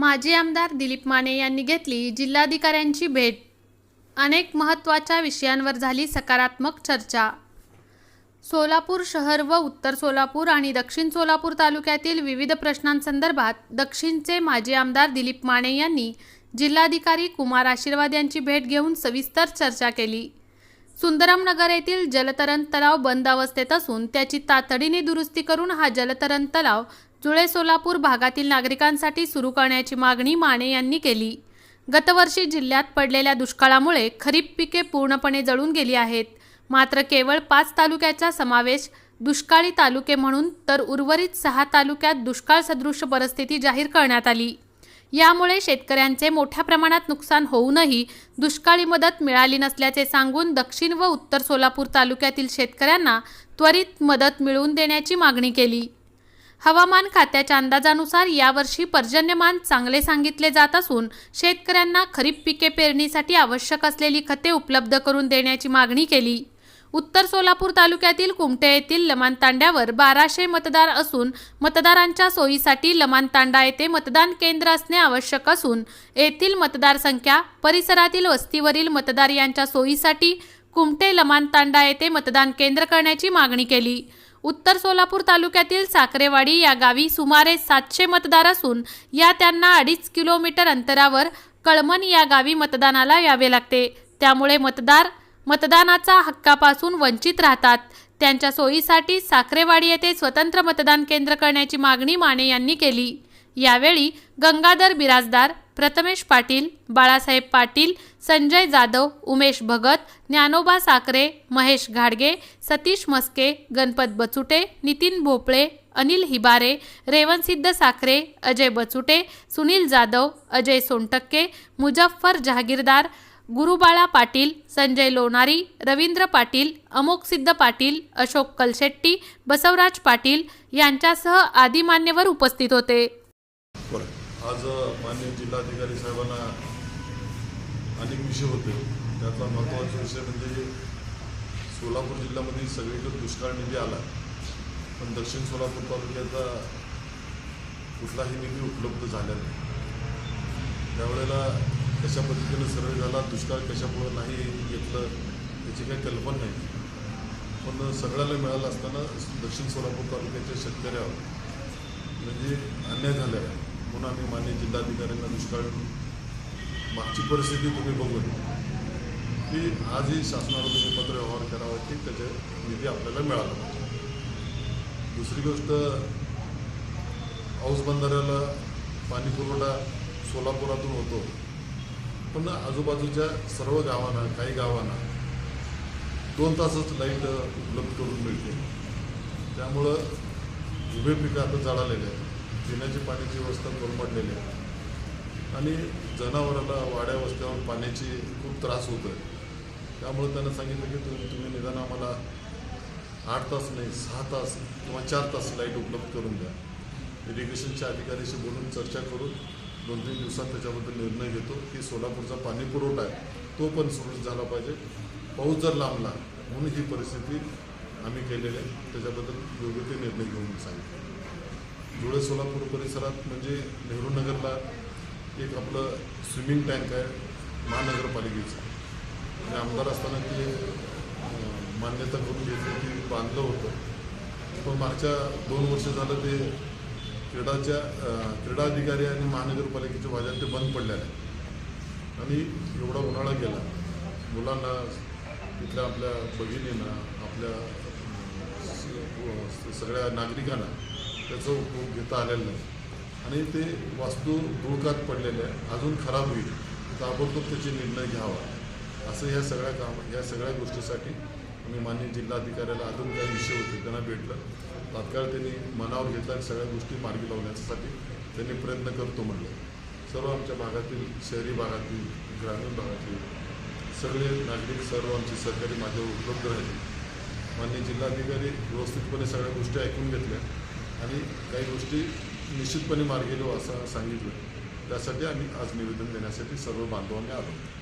माजी आमदार दिलीप माने यांनी घेतली जिल्हाधिकाऱ्यांची भेट. अनेक महत्त्वाच्या विषयांवर झाली सकारात्मक चर्चा. सोलापूर शहर व उत्तर सोलापूर आणि दक्षिण सोलापूर तालुक्यातील विविध प्रश्नांसंदर्भात दक्षिणचे माजी आमदार दिलीप माने यांनी जिल्हाधिकारी कुमार आशीर्वाद यांची भेट घेऊन सविस्तर चर्चा केली. सुंदरमनगर येथील जलतरण तलाव बंद अवस्थेत असून त्याची तातडीने दुरुस्ती करून हा जलतरण तलाव जुळे सोलापूर भागातील नागरिकांसाठी सुरू करण्याची मागणी माने यांनी केली. गतवर्षी जिल्ह्यात पडलेल्या दुष्काळामुळे खरीप पिके पूर्णपणे जळून गेली आहेत. मात्र केवळ पाच तालुक्याचा समावेश दुष्काळी तालुके म्हणून तर उर्वरित सहा तालुक्यात दुष्काळ सदृश परिस्थिती जाहीर करण्यात आली. यामुळे शेतकऱ्यांचे मोठ्या प्रमाणात नुकसान होऊनही दुष्काळी मदत मिळाली नसल्याचे सांगून दक्षिण व उत्तर सोलापूर तालुक्यातील शेतकऱ्यांना त्वरित मदत मिळवून देण्याची मागणी केली. हवामान खात्याच्या अंदाजानुसार यावर्षी पर्जन्यमान चांगले सांगितले जात असून शेतकऱ्यांना खरीप पिके पेरणीसाठी आवश्यक असलेली खते उपलब्ध करून देण्याची मागणी केली. उत्तर सोलापूर तालुक्यातील कुमटे येथील लमान तांड्यावर बाराशे मतदार असून मतदारांच्या सोयीसाठी लमान तांडा येथे मतदान केंद्र असणे आवश्यक असून येथील मतदारसंख्या परिसरातील वस्तीवरील मतदार यांच्या सोयीसाठी कुमटे लमान तांडा येथे मतदान केंद्र करण्याची मागणी केली. उत्तर सोलापूर तालुक्यातील साखरेवाडी या गावी सुमारे सातशे मतदार असून या त्यांना अडीच किलोमीटर अंतरावर कळमन या गावी मतदानाला यावे लागते. त्यामुळे मतदार मतदानाचा हक्कापासून वंचित राहतात. त्यांच्या सोयीसाठी साखरेवाडी येथे स्वतंत्र मतदान केंद्र करण्याची मागणी माने यांनी केली. यावेळी गंगाधर बिराजदार प्रथमेश पाटील बाळासाहेब पाटील संजय जाधव उमेश भगत ज्ञानोबा साखरे महेश घाडगे सतीश मस्के गणपत बचुटे नितीन भोपळे अनिल हिबारे रेवणसिद्ध साखरे अजय बचुटे सुनील जाधव अजय सोनटक्के मुजफ्फर जहागीरदार गुरुबाळा पाटील संजय लोणारी रवींद्र पाटील अमोकसिद्ध पाटील अशोक कलशेट्टी बसवराज पाटील यांच्यासह आदी मान्यवर उपस्थित होते. आज माननीय जिल्हाधिकारी साहेबांना अनेक विषय होते. त्यातला महत्त्वाचा विषय म्हणजे सोलापूर जिल्ह्यामध्ये सगळीकडे दुष्काळ निधी आला. पण दक्षिण सोलापूर तालुक्याचा कुठलाही निधी उपलब्ध झाला नाही. त्यावेळेला कशा पद्धतीनं सर्वे झाला दुष्काळ कशामुळं नाही घेतलं याची काही कल्पना नाही. पण सगळ्याला मिळालं असताना दक्षिण सोलापूर तालुक्याच्या शेतकऱ्यावर म्हणजे अन्याय झाला आहे. पुन्हा मी मान्य जिल्हाधिकाऱ्यांना दुष्काळ मागची परिस्थिती तुम्ही बघून की आजही शासनाला तुम्ही पत्र व्यवहार करावा की त्याचे निधी आपल्याला मिळाला पाहिजे. दुसरी गोष्ट औस बंधाऱ्याला पाणी पुरवठा सोलापुरातून होतो. पण आजूबाजूच्या सर्व गावांना काही गावांना दोन तासच लाइट उपलब्ध करून मिळते. त्यामुळं उभे पिकं आता जळालेले आहेत. पिण्याची पाण्याची व्यवस्था कोलमडलेली आहे. आणि जनावरांना वाड्या वस्त्यावर पाण्याची खूप त्रास होतो आहे. त्यामुळे त्यांना सांगितलं की तुम्ही तुम्ही निदान आम्हाला आठ तास नाही सहा तास किंवा चार तास लाइट उपलब्ध करून द्या. इरिगेशनच्या अधिकाऱ्याशी बोलून चर्चा करून दोन तीन दिवसात त्याच्याबद्दल निर्णय घेतो की सोलापूरचा पाणी पुरवठा आहे तो पण सुरळीत झाला पाहिजे. पाऊस जर लांबला म्हणून ही परिस्थिती आम्ही केलेली आहे. त्याच्याबद्दल योग्य ते निर्णय घेऊन सांगितलं. धुळे सोलापूर परिसरात म्हणजे नेहरू नगरला एक आपलं स्विमिंग टँक आहे महानगरपालिकेचं. आणि आमदार असताना ते मान्यता करून घेतली की बांधलं होतं. पण मागच्या दोन वर्ष झालं ते क्रीडाच्या क्रीडाधिकारी क्रीडा अधिकारी आणि महानगरपालिकेच्या वाजात ते बंद पडले आहे. आणि एवढा उन्हाळा गेला. मुलांना तिथल्या आपल्या भगिनींना आपल्या स- सगळ्या नागरिकांना त्याचा उपयोग घेता आलेला नाही. आणि ते वास्तू धुळकात पडलेल्या आहे. अजून खराब होईल. ताबडतोब त्याचे निर्णय घ्यावा. असं ह्या सगळ्या काम या सगळ्या गोष्टीसाठी आम्ही मान्य जिल्हाधिकाऱ्याला अजून काही विषय होते त्यांना भेटलं. तात्काळ त्यांनी मनावर घेतला आणि सगळ्या गोष्टी मार्गी लावण्यासाठी त्यांनी प्रयत्न करतो म्हणलं. सर्व आमच्या भागातील शहरी भागातील ग्रामीण भागातील सगळे नागरिक सर्व आमचे सहकारी माझ्यावर उपलब्ध राहिले. मान्य जिल्हाधिकारी व्यवस्थितपणे सगळ्या गोष्टी ऐकून घेतल्या. काही गोष्टी निश्चितपणे मार्गी गेलो असं सांगितलं. त्यासाठी आम्ही आज निवेदन देण्यासाठी सर्व बांधवांनी आलो.